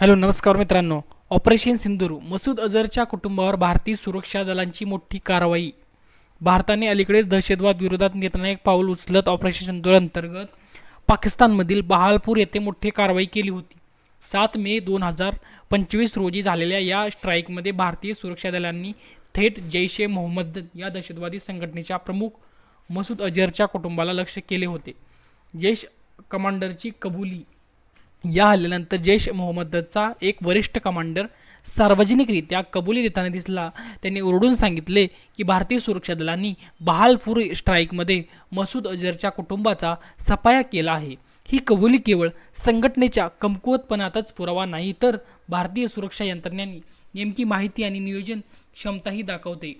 Hello नमस्कार मित्रांनो. Operation सिंदूर मसूद अझरच्या कुटुंबावर भारतीय सुरक्षा दलांची मोठी कारवाई. भारताने अलीकडेच दहशतवाद विरोधात निर्णायक पाऊल उचलत ऑपरेशन सिंदूर अंतर्गत पाकिस्तानमधील बहालपूर येथे मोठी कारवाई केली होती. सात मे दोन हजार पंचवीस रोजी झालेल्या या स्ट्राईकमध्ये भारतीय सुरक्षा दलांनी थेट जैश ए मोहम्मद या दहशतवादी संघटनेच्या प्रमुख मसूद अझरच्या कुटुंबाला लक्ष केले होते. जैश कमांडरची कबुली या हल्ल्यानंतर जैश मोहम्मदचा एक वरिष्ठ कमांडर सार्वजनिकरित्या कबुली देताना दिसला. त्यांनी ओरडून सांगितले की भारतीय सुरक्षा दलांनी बहालपूर स्ट्राईकमध्ये मसूद अजरच्या कुटुंबाचा सफाया केला आहे. ही कबुली केवळ संघटनेच्या कमकुवतपणातच पुरावा नाही तर भारतीय सुरक्षा यंत्रणांनी नेमकी माहिती आणि नियोजन क्षमताही दाखवते.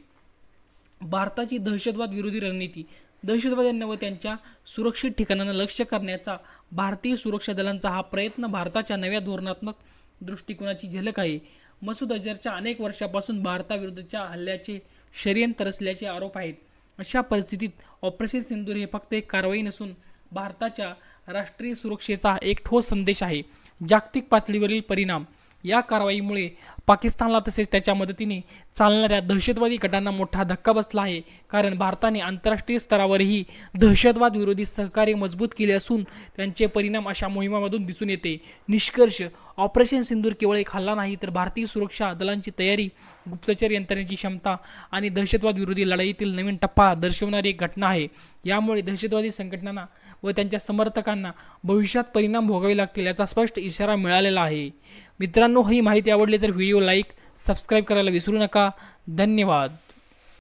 भारताची दहशतवाद विरोधी रणनीती दहशतवाद्यांना व त्यांच्या सुरक्षित ठिकाणांना लक्ष्य करण्याचा भारतीय सुरक्षा दलांचा हा प्रयत्न भारताच्या नव्या धोरणात्मक दृष्टिकोनाची झलक आहे. मसूद अजहरच्या अनेक वर्षापासून भारताविरुद्धच्या हल्ल्याचे षडयंत्र असल्याचे आरोप आहेत. अशा परिस्थितीत ऑपरेशन सिंदूर हे फक्त एक कारवाई नसून भारताच्या राष्ट्रीय सुरक्षेचा एक ठोस संदेश आहे. जागतिक पातळीवरील परिणाम या कारवाईमुळे पाकिस्तानला तसेच त्याच्या मदतीने चालणाऱ्या दहशतवादी गटांना मोठा धक्का बसला आहे. कारण भारताने आंतरराष्ट्रीय स्तरावरही दहशतवाद विरोधी सहकार्य मजबूत केले असून त्यांचे परिणाम अशा मोहिमामधून दिसून येते. निष्कर्ष ऑपरेशन सिंदूर केवळ एक हल्ला नाही तर भारतीय सुरक्षा दलांची तयारी गुप्तचर यंत्रणेची क्षमता आणि दहशतवाद विरोधी लढाईतील नवीन टप्पा दर्शवणारी एक घटना आहे. यामुळे दहशतवादी संघटनांना व त्यांच्या समर्थकांना भविष्यात परिणाम भोगावे लागतील याचा स्पष्ट इशारा मिळालेला आहे. मित्रांनो ही माहिती आवडली तर व्हिडिओ लाईक सबस्क्राईब करायला विसरू नका. धन्यवाद.